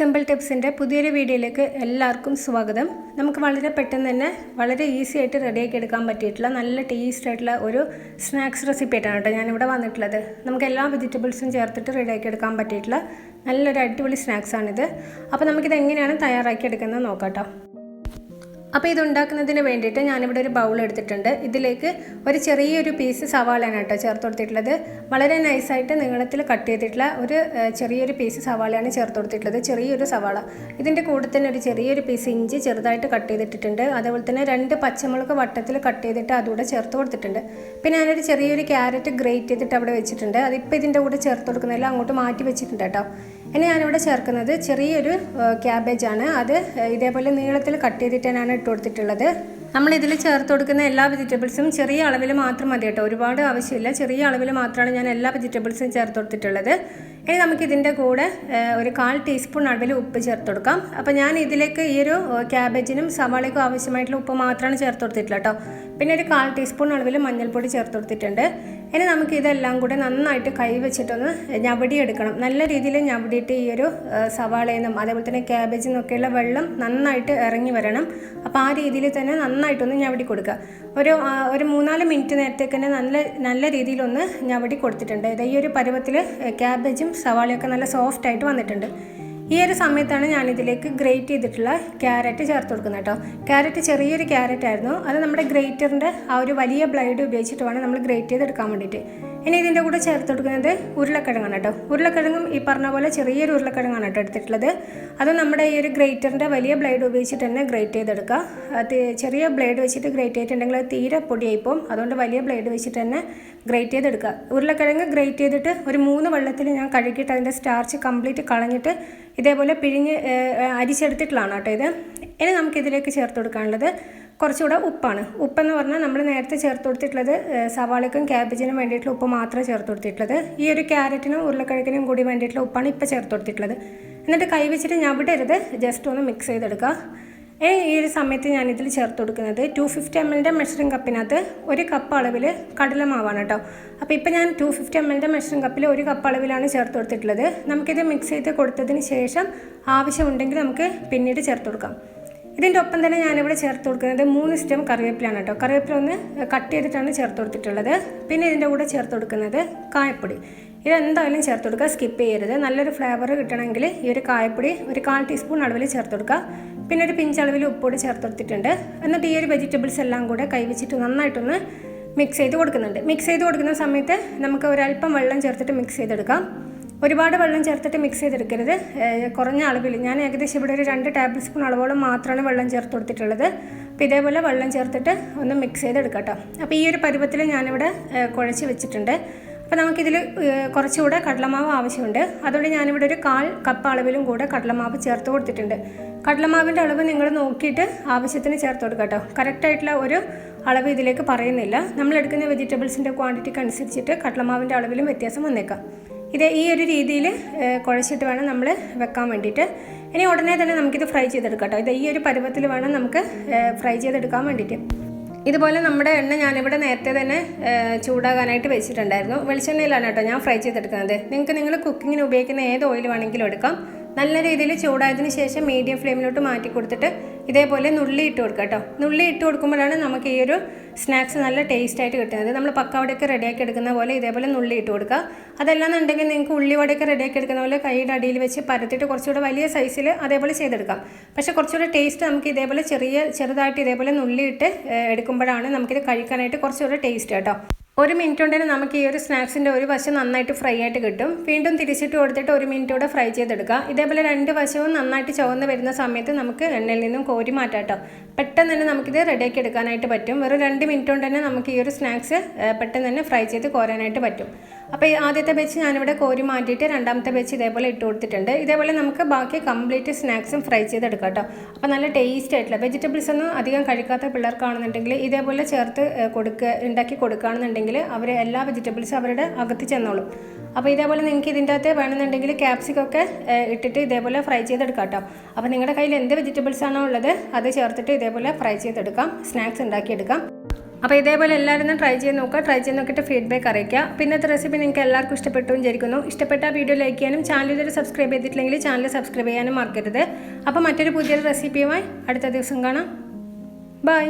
Simple ടിപ്സിന്റെ പുതിയൊരു വീഡിയോയിലേക്ക് എല്ലാവർക്കും സ്വാഗതം. നമുക്ക് വളരെ പെട്ടെന്ന് തന്നെ വളരെ ഈസി ആയിട്ട് റെഡിയാക്കി എടുക്കാൻ പറ്റിയിട്ടുള്ള നല്ല ടേസ്റ്റ് ആയിട്ടുള്ള ഒരു സ്നാക്സ് റെസിപ്പി ആയിട്ടാണ് കേട്ടോ ഞാനിവിടെ വന്നിട്ടുള്ളത്. നമുക്ക് എല്ലാ വെജിറ്റബിൾസും ചേർത്തിട്ട് റെഡിയാക്കി എടുക്കാൻ പറ്റിയിട്ടുള്ള നല്ലൊരു അടിപൊളി സ്നാക്സാണിത് അപ്പോൾ നമുക്കിത് എങ്ങനെയാണ് തയ്യാറാക്കി എടുക്കുന്നത് നോക്കാം കേട്ടോ. അപ്പോൾ ഇത് ഉണ്ടാക്കുന്നതിന് വേണ്ടിയിട്ട് ഞാനിവിടെ ഒരു ബൗൾ എടുത്തിട്ടുണ്ട്. ഇതിലേക്ക് ഒരു ചെറിയൊരു പീസ് സവാളയാണ് കേട്ടോ ചേർത്ത് കൊടുത്തിട്ടുള്ളത്. വളരെ നൈസായിട്ട് നീളത്തിൽ കട്ട് ചെയ്തിട്ടുള്ള ഒരു ചെറിയൊരു പീസ് സവാളയാണ് ചേർത്ത് കൊടുത്തിട്ടുള്ളത്. ചെറിയൊരു സവാള. ഇതിന്റെ കൂടെ തന്നെ ഒരു ചെറിയൊരു പീസ് ഇഞ്ചി ചെറുതായിട്ട് കട്ട് ചെയ്തിട്ടിട്ടുണ്ട്. അതേപോലെ തന്നെ രണ്ട് പച്ചമുളക് വട്ടത്തിൽ കട്ട് ചെയ്തിട്ട് അതുകൂടെ ചേർത്ത് കൊടുത്തിട്ടുണ്ട്. പിന്നെ ഞാനൊരു ചെറിയൊരു ക്യാരറ്റ് ഗ്രേറ്റ് ചെയ്തിട്ട് അവിടെ വെച്ചിട്ടുണ്ട്. അതിപ്പോൾ ഇതിന്റെ കൂടെ ചേർത്ത് കൊടുക്കുന്നില്ല അങ്ങോട്ട് മാറ്റി വെച്ചിട്ടുണ്ട് കേട്ടോ. ഇനി ഞാനിവിടെ ചേർക്കുന്നത് ചെറിയൊരു ക്യാബേജ് ആണ്. അത് ഇതേപോലെ നീളത്തിൽ കട്ട് ചെയ്തിട്ട് തന്നെയാണ് ഇട്ട് കൊടുത്തിട്ടുള്ളത്. നമ്മൾ ഇതിൽ ചേർത്ത് കൊടുക്കുന്ന എല്ലാ വെജിറ്റബിൾസും ചെറിയ അളവിൽ മാത്രം മതി കേട്ടോ. ഒരുപാട് ആവശ്യമില്ല. ചെറിയ അളവിൽ മാത്രമാണ് ഞാൻ എല്ലാ വെജിറ്റബിൾസും ചേർത്ത് കൊടുത്തിട്ടുള്ളത്. ഇനി നമുക്ക് ഇതിന്റെ കൂടെ ഒരു കാൽ ടീസ്പൂൺ അളവിൽ ഉപ്പ് ചേർത്ത് കൊടുക്കാം. അപ്പോൾ ഞാൻ ഇതിലേക്ക് ഈ ഒരു ക്യാബേജിനും സവാളയ്ക്കും ആവശ്യമായിട്ടുള്ള ഉപ്പ് മാത്രമാണ് ചേർത്ത് കൊടുത്തിട്ടുള്ളത് കേട്ടോ. പിന്നെ ഒരു കാൽ ടീസ്പൂൺ അളവിൽ മഞ്ഞൾപ്പൊടി ചേർത്ത് കൊടുത്തിട്ടുണ്ട്. ഇനി നമുക്ക് ഇതെല്ലാം കൂടെ നന്നായിട്ട് കൈ വെച്ചിട്ടൊന്ന് ഞവടിയെടുക്കണം. നല്ല രീതിയിൽ ഞവടിയിട്ട് ഈ ഒരു സവാളയിൽ നിന്നും അതേപോലെ തന്നെ ക്യാബേജിൽ നിന്നൊക്കെയുള്ള വെള്ളം നന്നായിട്ട് ഇറങ്ങി വരണം. അപ്പോൾ ആ രീതിയിൽ തന്നെ നന്നായിട്ടൊന്ന് ഞവടി കൊടുക്കുക. ഒരു ഒരു മൂന്നാൽ മിനിറ്റ് നേരത്തേക്ക് തന്നെ നല്ല നല്ല രീതിയിലൊന്ന് ഞവടി കൊടുത്തിട്ടുണ്ട്. ഈ ഒരു പരുവത്തിൽ ക്യാബേജും സവാളയൊക്കെ നല്ല സോഫ്റ്റായിട്ട് വന്നിട്ടുണ്ട്. ഈ ഒരു സമയത്താണ് ഞാനിതിലേക്ക് ഗ്രേറ്റ് ചെയ്തിട്ടുള്ള ക്യാരറ്റ് ചേർത്ത് കൊടുക്കുന്നത് കേട്ടോ. ക്യാരറ്റ് ചെറിയൊരു ക്യാരറ്റ് ആയിരുന്നു. അത് നമ്മുടെ ഗ്രേറ്ററിന്റെ ആ ഒരു വലിയ ബ്ലേഡ് ഉപയോഗിച്ചിട്ട് വേണം നമ്മൾ ഗ്രേറ്റ് ചെയ്തെടുക്കാൻ വേണ്ടിയിട്ട്. ഇനി ഇതിന്റെ കൂടെ ചേർത്ത് കൊടുക്കുന്നത് ഉരുളക്കിഴങ്ങാണ് കേട്ടോ. ഉരുളക്കിഴങ്ങും ഈ പറഞ്ഞ പോലെ ചെറിയൊരു ഉരുളക്കിഴങ്ങാണ് കേട്ടോ എടുത്തിട്ടുള്ളത്. അത് നമ്മുടെ ഈ ഒരു ഗ്രേറ്ററിന്റെ വലിയ ബ്ലേഡ് ഉപയോഗിച്ചിട്ട് തന്നെ ഗ്രേറ്റ് ചെയ്തെടുക്കുക. അത് ചെറിയ ബ്ലേഡ് വെച്ചിട്ട് ഗ്രേറ്റ് ചെയ്തിട്ടുണ്ടെങ്കിൽ അത് തീരെ പൊടിയായിപ്പോൾ അതുകൊണ്ട് വലിയ ബ്ലേഡ് വെച്ചിട്ട് തന്നെ ഗ്രേറ്റ് ചെയ്തെടുക്കുക. ഉരുളക്കിഴങ്ങ് ഗ്രേറ്റ് ചെയ്തിട്ട് ഒരു മൂന്ന് വെള്ളത്തിൽ ഞാൻ കഴുകിയിട്ട് അതിന്റെ സ്റ്റാർച്ച് കംപ്ലീറ്റ് കളഞ്ഞിട്ട് ഇതേപോലെ പിഴിഞ്ഞ് അരിച്ചെടുത്തിട്ടുള്ളതാണ് കേട്ടോ ഇത്. ഇനി നമുക്കിതിലേക്ക് ചേർത്ത് കൊടുക്കാനുള്ളത് കുറച്ചുകൂടെ ഉപ്പാണ്. ഉപ്പെന്ന് പറഞ്ഞാൽ നമ്മൾ നേരത്തെ ചേർത്ത് കൊടുത്തിട്ടുള്ളത് സവാളയ്ക്കും ക്യാബേജിനും വേണ്ടിയിട്ടുള്ള ഉപ്പ് മാത്രമേ ചേർത്ത് കൊടുത്തിട്ടുള്ളത്. ഈ ഒരു ക്യാരറ്റിനും ഉരുളക്കിഴക്കിനും കൂടി വേണ്ടിയിട്ടുള്ള ഉപ്പാണ് ഇപ്പോൾ ചേർത്ത് കൊടുത്തിട്ടുള്ളത്. എന്നിട്ട് കൈ വെച്ചിട്ട് ഞവിടരുത് ജസ്റ്റ് ഒന്ന് മിക്സ് ചെയ്തെടുക്കുക ഏ ഈ ഒരു സമയത്ത് ഞാനിതിൽ ചേർത്ത് കൊടുക്കുന്നത് ടു ഫിഫ്റ്റി എം എല്ലിന്റെ മെഷറിംഗ് കപ്പിനകത്ത് ഒരു കപ്പ് അളവിൽ കടലമാവാണ് കേട്ടോ അപ്പോൾ ഇപ്പോൾ ഞാൻ ടു ഫിഫ്റ്റി എം എല്ലിന്റെ മെഷറിംഗ് കപ്പിൽ ഒരു കപ്പ് അളവിലാണ് ചേർത്ത് കൊടുത്തിട്ടുള്ളത്. നമുക്കിത് മിക്സ് ചെയ്ത് കൊടുത്തതിന് ശേഷം ആവശ്യമുണ്ടെങ്കിൽ നമുക്ക് പിന്നീട് ചേർത്ത് കൊടുക്കാം. ഇതിന്റെ ഒപ്പം തന്നെ ഞാനിവിടെ ചേർത്ത് കൊടുക്കുന്നത് മൂന്ന് സ്റ്റെം കറിവേപ്പിലാണ് കേട്ടോ. കറിവേപ്പില ഒന്ന് കട്ട് ചെയ്തിട്ടാണ് ചേർത്ത് കൊടുത്തിട്ടുള്ളത്. പിന്നെ ഇതിന്റെ കൂടെ ചേർത്ത് കൊടുക്കുന്നത് കായപ്പൊടി. ഇതെന്തായാലും ചേർത്ത് കൊടുക്കുക സ്കിപ്പ് ചെയ്യരുത്. നല്ലൊരു ഫ്ലേവർ കിട്ടണമെങ്കിൽ ഈ ഒരു കായപ്പൊടി ഒരു കാൽ ടീസ്പൂൺ അളവിൽ ചേർത്ത് കൊടുക്കുക. പിന്നെ ഒരു പിഞ്ച് അളവിൽ ഉപ്പോട് ചേർത്ത് കൊടുത്തിട്ടുണ്ട്. എന്നിട്ട് ഈ ഒരു വെജിറ്റബിൾസ് എല്ലാം കൂടെ കൈവച്ചിട്ട് നന്നായിട്ടൊന്ന് മിക്സ് ചെയ്ത് കൊടുക്കുന്നുണ്ട്. മിക്സ് ചെയ്ത് കൊടുക്കുന്ന സമയത്ത് നമുക്ക് ഒരല്പം വെള്ളം ചേർത്തിട്ട് മിക്സ് ചെയ്തെടുക്കാം. ഒരുപാട് വെള്ളം ചേർത്തിട്ട് മിക്സ് ചെയ്തെടുക്കരുത്. കുറഞ്ഞ അളവിൽ ഞാൻ ഏകദേശം ഇവിടെ ഒരു രണ്ട് ടേബിൾ സ്പൂൺ അളവോളം മാത്രമാണ് വെള്ളം ചേർത്ത് കൊടുത്തിട്ടുള്ളത്. അപ്പോൾ ഇതേപോലെ വെള്ളം ചേർത്തിട്ട് ഒന്ന് മിക്സ് ചെയ്തെടുക്കാം അപ്പോൾ ഈ ഒരു പരുവത്തിൽ ഞാനിവിടെ കുഴച്ച് വെച്ചിട്ടുണ്ട്. അപ്പോൾ നമുക്കിതിൽ കുറച്ചുകൂടെ കടലമാവ് ആവശ്യമുണ്ട്. അതുകൊണ്ട് ഞാനിവിടെ ഒരു കാൽ കപ്പ് അളവിലും കൂടെ കടലമാവ് ചേർത്ത് കൊടുത്തിട്ടുണ്ട്. കടലമാവിന്റെ അളവ് നിങ്ങൾ നോക്കിയിട്ട് ആവശ്യത്തിന് ചേർത്ത് കൊടുക്കുക കേട്ടോ കറക്റ്റായിട്ടുള്ള ഒരു അളവ് ഇതിലേക്ക് പറയുന്നില്ല. നമ്മൾ എടുക്കുന്ന വെജിറ്റബിൾസിന്റെ ക്വാണ്ടിറ്റിക്ക് അനുസരിച്ചിട്ട് കടലമാവിന്റെ അളവിലും വ്യത്യാസം വന്നേക്കാം. ഇത് ഈ ഒരു രീതിയിൽ കുഴച്ചിട്ട് വേണം നമ്മൾ വെക്കാൻ വേണ്ടിയിട്ട്. ഇനി ഉടനെ തന്നെ നമുക്കിത് ഫ്രൈ ചെയ്തെടുക്കാം ഇത് ഈ ഒരു പരുവത്തിൽ വേണം നമുക്ക് ഫ്രൈ ചെയ്തെടുക്കാൻ വേണ്ടിയിട്ട്. ഇതുപോലെ നമ്മുടെ എണ്ണ ഞാനിവിടെ നേരത്തെ തന്നെ ചൂടാകാനായിട്ട് വെച്ചിട്ടുണ്ടായിരുന്നു. വെളിച്ചെണ്ണയിലാണ് കേട്ടോ ഞാൻ ഫ്രൈ ചെയ്തെടുക്കുന്നത്. നിങ്ങൾക്ക് നിങ്ങൾ കുക്കിങ്ങിന് ഉപയോഗിക്കുന്ന ഏത് ഓയിൽ വേണമെങ്കിലും എടുക്കാം. നല്ല രീതിയിൽ ചൂടായതിന് ശേഷം മീഡിയം ഫ്ലെയിമിലോട്ട് മാറ്റി കൊടുത്തിട്ട് ഇതേപോലെ നുള്ളി ഇട്ട് കൊടുക്കുക കേട്ടോ. നുള്ളി ഇട്ട് കൊടുക്കുമ്പോഴാണ് നമുക്ക് ഈ ഒരു സ്നാക്സ് നല്ല ടേസ്റ്റ് ആയിട്ട് കിട്ടുന്നത് നമ്മൾ പക്കവടയൊക്കെ റെഡിയാക്കി എടുക്കുന്ന പോലെ ഇതേപോലെ നുള്ളി ഇട്ട് കൊടുക്കുക. അതല്ലാന്നുണ്ടെങ്കിൽ നിങ്ങൾക്ക് ഉള്ളിവടയൊക്കെ റെഡിയാക്കി എടുക്കുന്ന പോലെ കൈയുടെ അടിയിൽ വെച്ച് പരത്തിയിട്ട് കുറച്ചുകൂടെ വലിയ സൈസിൽ അതേപോലെ ചെയ്തെടുക്കാം. പക്ഷേ കുറച്ചുകൂടെ ടേസ്റ്റ് നമുക്ക് ഇതേപോലെ ചെറിയ ചെറുതായിട്ട് ഇതേപോലെ നുള്ളി ഇട്ട് എടുക്കുമ്പോഴാണ് നമുക്കിത് കഴിക്കാനായിട്ട് കുറച്ചുകൂടെ ടേസ്റ്റ് കേട്ടോ. ഒരു മിനിറ്റ് കൊണ്ട് നമുക്ക് ഈ ഒരു സ്നാക്സിന്റെ ഒരു വശം നന്നായിട്ട് ഫ്രൈ ആയിട്ട് കിട്ടും. വീണ്ടും തിരിച്ചിട്ട് കൊടുത്തിട്ട് ഒരു മിനിറ്റ് കൂടെ ഫ്രൈ ചെയ്തെടുക്കുക. ഇതേപോലെ രണ്ട് വശവും നന്നായിട്ട് ചുവന്ന് വരുന്ന സമയത്ത് നമുക്ക് എണ്ണയിൽ നിന്നും കോരി മാറ്റാം കേട്ടോ പെട്ടെന്ന് തന്നെ നമുക്കിത് റെഡിയാക്കി എടുക്കാനായിട്ട് പറ്റും. വെറും രണ്ട് മിനിറ്റ് കൊണ്ട് തന്നെ നമുക്ക് ഈ ഒരു സ്നാക്സ് പെട്ടെന്ന് തന്നെ ഫ്രൈ ചെയ്ത് കോരാനായിട്ട് പറ്റും. അപ്പോൾ ആദ്യത്തെ ബെച്ച് ഞാനിവിടെ കോരി മാറ്റിയിട്ട് രണ്ടാമത്തെ ബെച്ച് ഇതേപോലെ ഇട്ട് കൊടുത്തിട്ടുണ്ട്. ഇതേപോലെ നമുക്ക് ബാക്കി കംപ്ലീറ്റ് സ്നാക്സും ഫ്രൈ ചെയ്തെടുക്കാം കേട്ടോ അപ്പോൾ നല്ല ടേസ്റ്റ് ആയിട്ടുള്ള വെജിറ്റബിൾസ് ഒന്നും അധികം കഴിക്കാത്ത പിള്ളേർക്കാണെന്നുണ്ടെങ്കിൽ ഇതേപോലെ ചേർത്ത് കൊടുക്കുക ഉണ്ടാക്കി കൊടുക്കുകയാണെന്നുണ്ടെങ്കിൽ അവർ എല്ലാ വെജിറ്റബിൾസും അവരുടെ അകത്ത് ചെന്നോളും. അപ്പോൾ ഇതേപോലെ നിങ്ങൾക്ക് ഇതിന്റെ അകത്ത് വേണമെന്നുണ്ടെങ്കിൽ ക്യാപ്സിക്കൊക്കെ ഇട്ടിട്ട് ഇതേപോലെ ഫ്രൈ ചെയ്തെടുക്കാം കേട്ടോ അപ്പോൾ നിങ്ങളുടെ കയ്യിൽ എന്ത് വെജിറ്റബിൾസ് ആണോ ഉള്ളത് അത് ചേർത്തിട്ട് ഇതേപോലെ ഫ്രൈ ചെയ്തെടുക്കാം. സ്നാക്സ് ഉണ്ടാക്കിയെടുക്കാം. അപ്പോൾ ഇതേപോലെ എല്ലാവരും ഒന്ന് ട്രൈ ചെയ്ത് നോക്കുക. ട്രൈ ചെയ്ത് നോക്കിയിട്ട് ഫീഡ്ബാക്ക് അറിയിക്കുക. പിന്നെ ഇന്നത്തെ റെസിപ്പി നിങ്ങൾക്ക് എല്ലാവർക്കും ഇഷ്ടപ്പെട്ടു വിചാരിക്കുന്നു. ഇഷ്ടപ്പെട്ട വീഡിയോ ലൈക്ക് ചെയ്യാനും ചാനൽ ഇതുവരെ സബ്സ്ക്രൈബ് ചെയ്തിട്ടില്ലെങ്കിൽ ചാനൽ സബ്സ്ക്രൈബ് ചെയ്യാനും മറക്കരുത്. അപ്പോൾ മറ്റൊരു പുതിയൊരു റെസിപ്പിയുമായി അടുത്ത ദിവസം കാണാം. ബൈ